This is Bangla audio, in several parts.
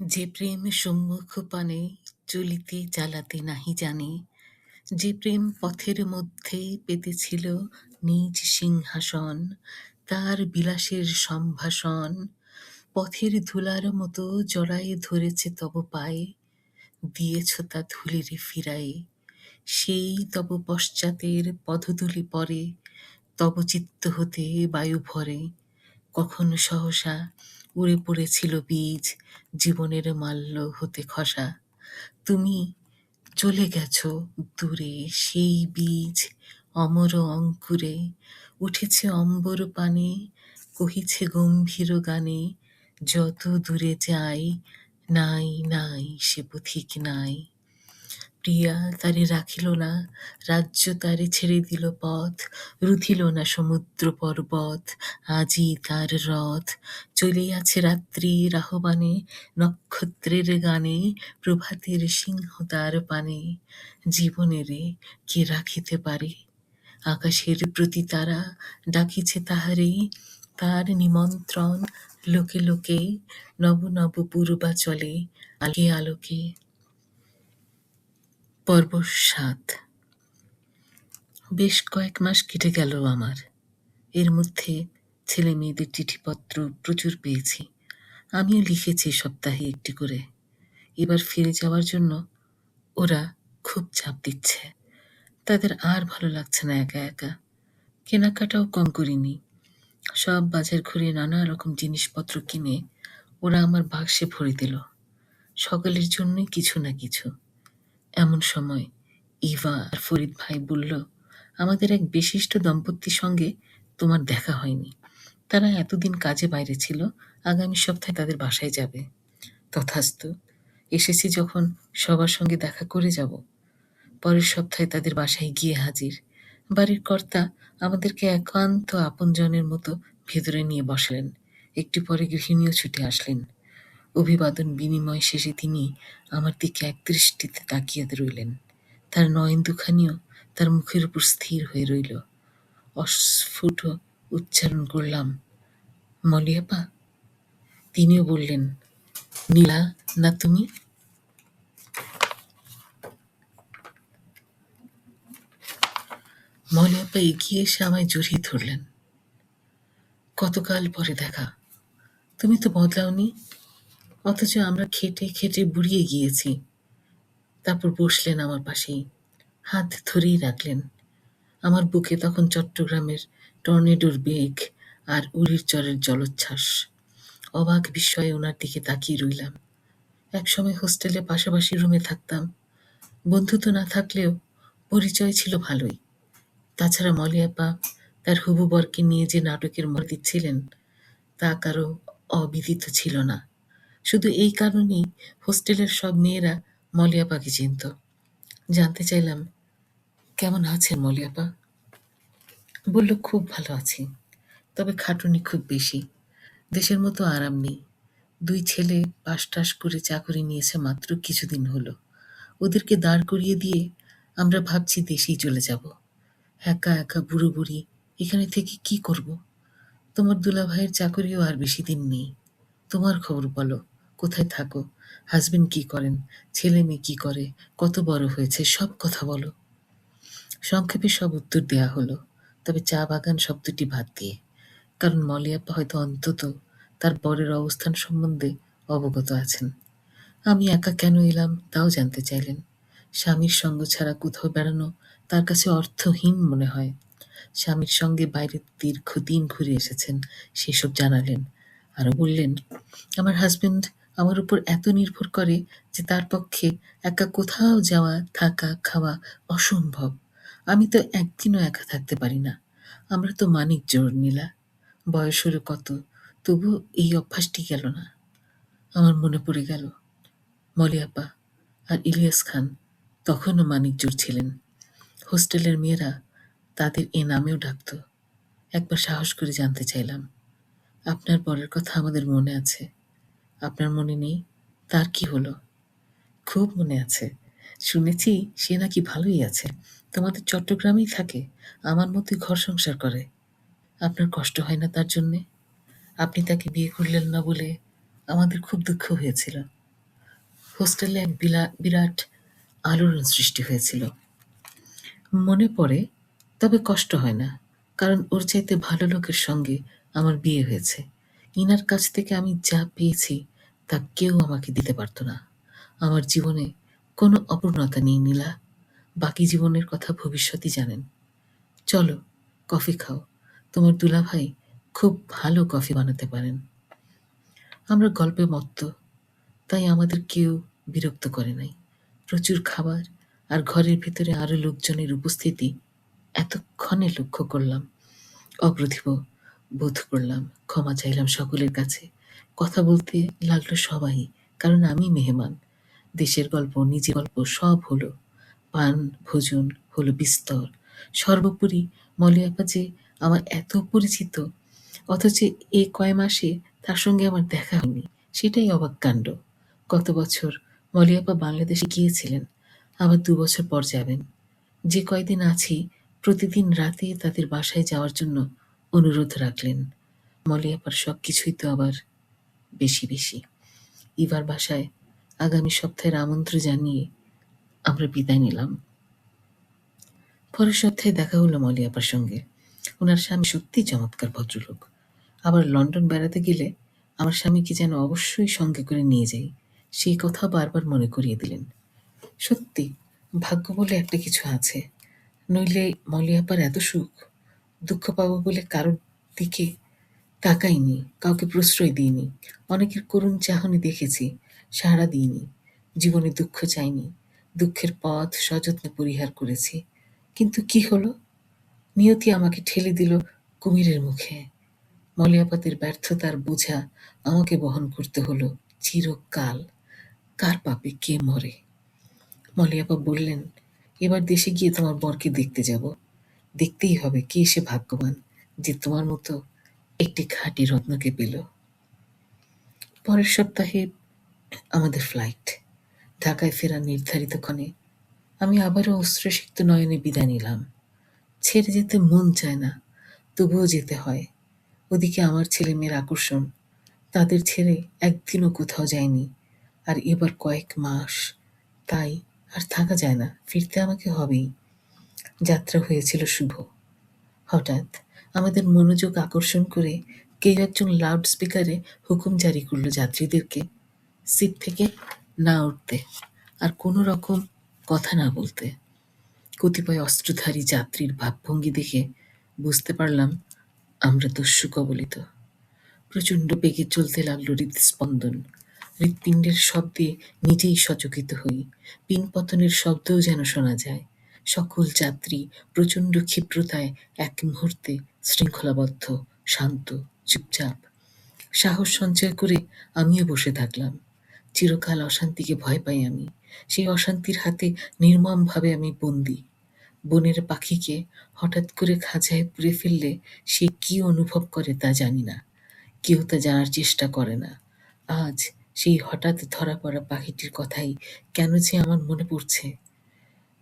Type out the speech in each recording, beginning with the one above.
যে প্রেম সম্মুখ পানে চলিতে চালাতে নাহি জানে, যে প্রেম পথের মধ্যে পেতেছিল নিজ সিংহাসন, তার বিলাসের সম্ভাষণ, পথের ধুলার মতো জড়ায়ে ধরেছে তব পায়ে, দিয়েছ তা ধুলিরে ফিরায়ে, সেই তব পশ্চাতের পদধূলি পরে, তব চিত্ত হতে বায়ু ভরে, কখন সহসা উড়ে পড়েছিল বীজ, জীবনের মাল্য হতে খসা। তুমি চলে গেছ দূরে সেই বীজ, অমর অঙ্কুরে। উঠেছে অম্বর পানে, কহিছে গম্ভীর গানে, যত দূরে যাই, নাই নাই, সে পথিক নাই। প্রিয়া তারে রাখিল না, রাজ্য তারে ছেড়ে দিল পথ, রুধিল না সমুদ্র পর্বত, আজি তার রথ। চলিয়াছে রাত্রির আহ্বানে নক্ষত্রের গানে, প্রভাতের সিংহ তার পানে। জীবনেরে কে রাখিতে পারে? আকাশের প্রতি তারা ডাকিছে তাহারে তার নিমন্ত্রণ লোকে লোকে, নব নব পূর্বাচলে, আলোকে আলোকে। পর্ব সাত বেশ কয়েক মাস কেটে গেল আমার। এর মধ্যে ছেলে মেয়েদের চিঠিপত্র প্রচুর পেয়েছি। আমিও লিখেছি সপ্তাহে একটি করে। এবার ফিরে যাওয়ার জন্য ওরা খুব চাপ দিচ্ছে। তাদের আর ভালো লাগছে না একা একা। কেনাকাটাও কম করিনি। সব বাজার ঘুরে নানা রকম জিনিসপত্র কিনে ওরা আমার বাক্সে ভরে দিল। সকলের জন্যই কিছু না কিছু। এমন সময় ইভা আর ফরিদ ভাই বলল, আমাদের এক বিশিষ্ট দম্পতির সঙ্গে তোমার দেখা হয়নি। তারা এতদিন কাজে বাইরে ছিল, আগামী সপ্তাহে তাদের বাসায় যাবে। তথাস্তু, এসেছি যখন সবার সঙ্গে দেখা করে যাব। পরের সপ্তাহে তাদের বাসায় গিয়ে হাজির। বাড়ির কর্তা আমাদেরকে একান্ত আপনজনের মতো ভেতরে নিয়ে বসলেন। একটু পরে গৃহিণীও ছুটে আসলেন। অভিবাদন বিনিময় শেষে তিনি আমার দিকে একদৃষ্টিতে তাকিয়ে রইলেন। তার নয়ন দুখানিও তার মুখের উপর স্থির হয়ে রইল। অস্ফুট উচ্চারণ করলাম মলিয়াপা তিনিও বললেন, নীলা, না তুমি? মলিয়াপা এগিয়ে এসে আমায় জড়িয়ে ধরলেন, কতকাল পরে দেখা? তুমি তো বদলাওনি? অথচ আমরা খেটে খেটে বুড়িয়ে গিয়েছি। তারপর বসলেন আমার পাশেই। হাত ধরেই রাখলেন। আমার বুকে তখন চট্টগ্রামের টর্নেডোর বেগ আর উড়ির চরের জলোচ্ছ্বাস। অবাক বিস্ময়ে ওনার দিকে তাকিয়ে রইলাম। একসময় হোস্টেলে পাশাপাশি রুমে থাকতাম। বন্ধুত্ব না থাকলেও পরিচয় ছিল ভালোই। তাছাড়া মলিয়াপা তার হবু বরকে নিয়ে যে নাটকের মর দিচ্ছিলেন, তা কারও অবিদিত ছিল না। শুধু এই কারণেই হোস্টেলের সব মেয়েরা মলিয়াপাকে চিনত। জানতে চাইলাম, কেমন আছেন মলিয়াপা? বলল, খুব ভালো আছি, তবে খাটুনি খুব বেশি। দেশের মতো আরাম নেই। দুই ছেলে পাশ টাস করে চাকরি নিয়েছে মাত্র কিছুদিন হলো। ওদেরকে দাঁড় করিয়ে দিয়ে আমরা ভাবছি দেশেই চলে যাব। একা একা বুড়ো বুড়ি এখানে থেকে কি করব? তোমার দুলাভাইয়ের চাকরিও আর বেশি দিন নেই। তোমার খবর বলো, কোথায় থাকো হাজবেন্ড কি করেন, ছেলে মেয়ে কি করে, কত বড় হয়েছে, সব কথা বলো। সংক্ষেপে সব উত্তর দেয়া হলো, তবে চা বাগান শব্দটি বাদ দিয়ে, কারণ মলিয়াপ্পা হয়তো অন্তত তার বরের অবস্থান সম্বন্ধে অবগত আছেন। আমি একা কেন এলাম, তাও জানতে চাইলেন। স্বামীর সঙ্গ ছাড়া কোথাও বেড়ানো তার কাছে অর্থহীন মনে হয়। স্বামীর সঙ্গে বাইরে দীর্ঘদিন ঘুরে এসেছেন, সেসব জানালেন। আরও বললেন, আমার হাজবেন্ড আমার উপর এত নির্ভর করে যে তার পক্ষে একা কোথাও যাওয়া, থাকা, খাওয়া অসম্ভব। আমি তো একদিনও একা থাকতে পারি না। আমরা তো মানিক জোর নীলা। বয়স হলো কত তবু এই অভ্যাসটি গেল না। আমার মনে পড়ে গেল মলিয়াপা আর ইলিয়াস খান তখনও মানিকজোর ছিলেন। হোস্টেলের মেয়েরা তাদের এ নামেও ডাকত। একবার সাহস করে জানতে চাইলাম। আপনার পরের কথা আমাদের মনে আছে। আপনার মনে নেই, তার কি হলো? খুব মনে আছে। শুনেছি সে নাকি ভালোই আছে। তোমাদের চট্টগ্রামেই থাকে, আমার মতোই ঘর সংসার করে। আপনার কষ্ট হয় না তার জন্যে? আপনি তাকে বিয়ে করলেন না বলে আমাদের খুব দুঃখ হয়েছিল। হোস্টেলে এক বিরাট আলোড়ন সৃষ্টি হয়েছিল। মনে পড়ে, তবে কষ্ট হয় না, কারণ ওর চাইতে ভালো লোকের সঙ্গে আমার বিয়ে হয়েছে। ইনার কাছ থেকে আমি যা পেয়েছি, তা কেউ আমাকে দিতে পারতো না। আমার জীবনে কোনো অপূর্ণতা নেই, নীলা। বাকি জীবনের কথা ভবিষ্যতই জানেন। চলো, কফি খাও। তোমার দুলাভাই খুব ভালো কফি বানাতে পারেন। আমরা গল্পে মত্ত, তাই আমাদের কেউ বিরক্ত করে নাই। প্রচুর খাবার আর ঘরের ভিতরে আরও লোকজনের উপস্থিতি এতক্ষণে লক্ষ্য করলাম। অপ্রতিভ বোধ করলাম, ক্ষমা চাইলাম সকলের কাছে। কথা বলতে লাগল সবাই, কারণ আমি মেহমান। দেশের গল্প, নিজের গল্প সব হলো। পান, ভোজন হলো বিস্তর। সর্বোপরি মলিয়াপা যে আমার এত পরিচিত, অথচ এই কয় মাসে তার সঙ্গে আমার দেখা হয়নি, সেটাই অবাক কাণ্ড। গত বছর মলিয়াপা বাংলাদেশে গিয়েছিলেন, আবার দু বছর পর যাবেন। যে কয়দিন আছি, প্রতিদিন রাতে তাদের বাসায় যাওয়ার জন্য অনুরোধ রাখলেন। মলিয়াপার সব কিছুই তো আবার বেশি বেশি। ইভার বাসায় আগামী সপ্তাহের আমন্ত্রণ জানিয়ে আমরা বিদায় নিলাম। পরের সপ্তাহে দেখা হলো মলিয়াপার সঙ্গে। ওনার স্বামী সত্যি চমৎকার ভদ্রলোক। আবার লন্ডন বেড়াতে গেলে আমার স্বামীকে যেন অবশ্যই সঙ্গে করে নিয়ে যাই, সেই কথা বারবার মনে করিয়ে দিলেন। সত্যি, ভাগ্য বলে একটা কিছু আছে। নইলে মলিয়াপার এত সুখ। দুঃখ পাবো বলে কারোর দিকে তাকাইনি, কাউকে প্রশ্রয় দিইনি, অনেকের করুণ চাহনি দেখেছি, সাড়া দিইনি, জীবনে দুঃখ চাইনি, দুঃখের পথ সযত্নে পরিহার করেছি। কিন্তু কি হলো? নিয়তি আমাকে ঠেলে দিল কুমিরের মুখে। মলিয়াপাতের ব্যর্থতার বোঝা আমাকে বহন করতে হলো চিরকাল। কার পাপে কে মরে? মলিয়াপা বললেন, এবার দেশে গিয়ে তোমার বরকে দেখতে যাব। দেখতেই হবে কে সে ভাগ্যবান যে তোমার মতো একটি খাঁটি রত্নকে পেল। পরের সপ্তাহে আমাদের ফ্লাইট ঢাকায় ফেরা নির্ধারিত ক্ষণে আমি আবারও অস্ত্রসিক্ত নয়নে বিদায় নিলাম। ছেড়ে যেতে মন চায় না, তবুও যেতে হয়। ওদিকে আমার ছেলে মেয়ের আকর্ষণ, তাদের ছেড়ে একদিনও কোথাও যায়নি। আর এবার কয়েক মাস, তাই আর থাকা যায় না, ফিরতে আমাকে হবেই। যাত্রা হয়েছিল শুভ। হঠাৎ আমাদের মনোযোগ আকর্ষণ করে কেউ একজন লাউড স্পিকারে হুকুম জারি করল যাত্রীদেরকে সিট থেকে না উঠতে আর কোনো রকম কথা না বলতে। কতিপয় অস্ত্রধারী যাত্রীর ভাবভঙ্গি দেখে বুঝতে পারলাম আমরা দস্যু কবলিত প্রচণ্ড বেগে চলতে লাগল হৃদস্পন্দন। হৃৎপিণ্ডের শব্দে নিজেই সচকিত হই। পিনপতনের শব্দও যেন শোনা যায়। সকল যাত্রী প্রচণ্ড ক্ষিপ্রতায় এক মুহূর্তে শৃঙ্খলাবদ্ধ, শান্ত, চুপচাপ। সাহস সঞ্চয় করে আমিও বসে থাকলাম। চিরকাল অশান্তিকে ভয় পাই আমি। সেই অশান্তির হাতে নির্মমভাবে আমি বন্দি। বনের পাখিকে হঠাৎ করে খাঁচায় পুড়ে ফেললে সে কি অনুভব করে তা জানি না। কেউ তা জানার চেষ্টা করে না। আজ সেই হঠাৎ ধরা পড়া পাখিটির কথাই কেন যে আমার মনে পড়ছে।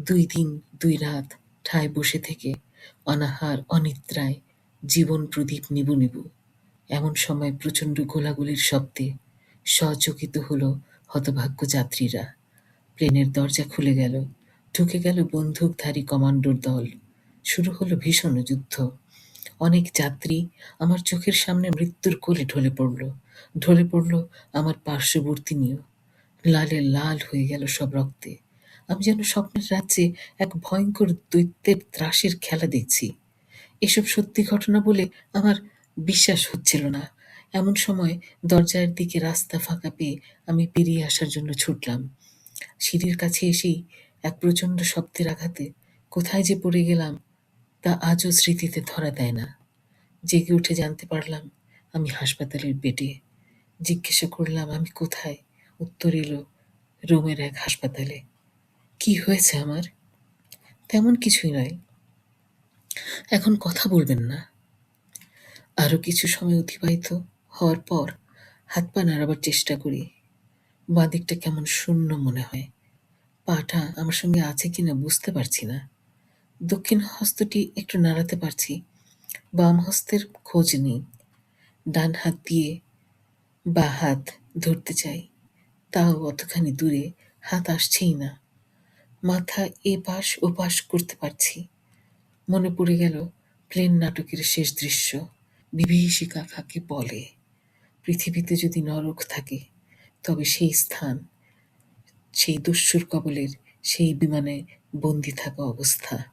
দুই দিন, দুই রাত ঠায় বসে থেকে অনাহার, অনিদ্রায় জীবন প্রদীপ নিবু নিবু। এমন সময় প্রচণ্ড গোলাগুলির শব্দে সচকিত হলো হতভাগ্য যাত্রীরা। প্লেনের দরজা খুলে গেল, ঢুকে গেল বন্দুকধারী কমান্ডোর দল। শুরু হলো ভীষণ যুদ্ধ। অনেক যাত্রী আমার চোখের সামনে মৃত্যুর কোলে ঢলে পড়ল। ঢলে পড়ল আমার পার্শ্ববর্তিনীও লালে লাল হয়ে গেল সব রক্তে। আমি যেন স্বপ্নের রাজ্যে এক ভয়ঙ্কর দৈত্যের ত্রাসের খেলা দেখছি। এসব সত্যি ঘটনা বলে আমার বিশ্বাস হচ্ছিল না। এমন সময় দরজার দিকে রাস্তা ফাঁকা পেয়ে আমি পেরিয়ে আসার জন্য ছুটলাম। সিঁড়ির কাছে এসেই এক প্রচণ্ড শব্দের আঘাতে কোথায় যে পড়ে গেলাম তা আজও স্মৃতিতে ধরা দেয় না। জেগে উঠে জানতে পারলাম আমি হাসপাতালের বেডে। জিজ্ঞাসা করলাম, আমি কোথায়? উত্তর এলো, রোমের এক হাসপাতালে। কি হয়েছে আমার? তেমন কিছুই নয়। এখন কথা বলবেন না। আরও কিছু সময় অতিবাহিত হওয়ার পর হাত পা নাড়াবার চেষ্টা করি। বাঁ দিকটা কেমন শূন্য মনে হয়। পাটা আমার সঙ্গে আছে কিনা বুঝতে পারছি না। দক্ষিণ হস্তটি একটু নাড়াতে পারছি। বাম হস্তের খোঁজ নেই। ডান হাত দিয়ে বা হাত ধরতে চাই। তাও অতখানি দূরে হাত আসছেই না। মাথা এপাশ ওপাশ করতে পারছি। মনে পড়ে গেল প্লেন নাটকের শেষ দৃশ্য। বিভীষিকা কাকে বলে? পৃথিবীতে যদি নরক থাকে, তবে সেই স্থান, সেই দস্যুর কবলের সেই বিমানে বন্দি থাকা অবস্থা।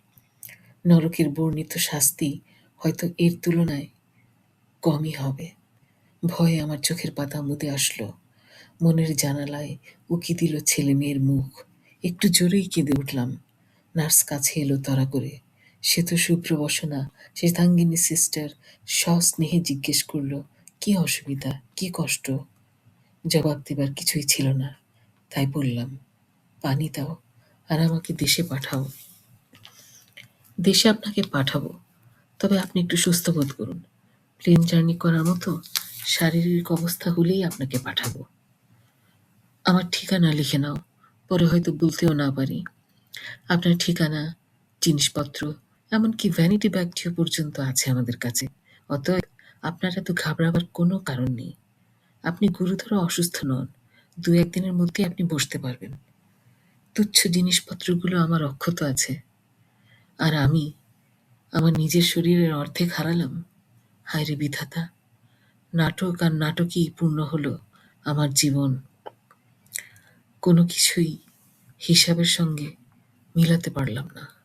নরকের বর্ণিত শাস্তি হয়তো এর তুলনায় কমই হবে। ভয়ে আমার চোখের পাতা মুদে আসলো। মনের জানালায় উকি দিল ছেলে মেয়ের মুখ। একটু জোরেই কেঁদে উঠলাম। নার্স কাছে এলো তরা করে। সে তো সুপ্রবসনা শ্বেতাঙ্গিনী সিস্টার সস্নেহে জিজ্ঞেস করল, কি অসুবিধা? কি কষ্ট? জবাব দেবার কিছুই ছিল না। তাই বললাম, পানি দাও আর আমাকে দেশে পাঠাও। দেশে আপনাকে পাঠাবো। তবে আপনি একটু সুস্থ বোধ করুন। প্লেন জার্নি করার মতো শারীরিক অবস্থা হলেই আপনাকে পাঠাবো। আমার ঠিকানা লিখে নাও। পরে হয়তো বলতেও না পারি। আপনার ঠিকানা, জিনিসপত্র, এমনকি ভ্যানিটি ব্যাগটিও পর্যন্ত আছে আমাদের কাছে। অতএব আপনার এত ঘাবড়াবার কোনো কারণ নেই। আপনি গুরুতর অসুস্থ নন। দু একদিনের মধ্যেই আপনি বসতে পারবেন। তুচ্ছ জিনিসপত্রগুলো আমার অক্ষত আছে। আর আমি আমার নিজের শরীরের অর্ধেক হারালাম। হায় রে বিধাতা, নাটক আর নাটকই পূর্ণ হলো আমার জীবন। কোনো কিছুই হিসাবের সঙ্গে মিলাতে পারলাম না।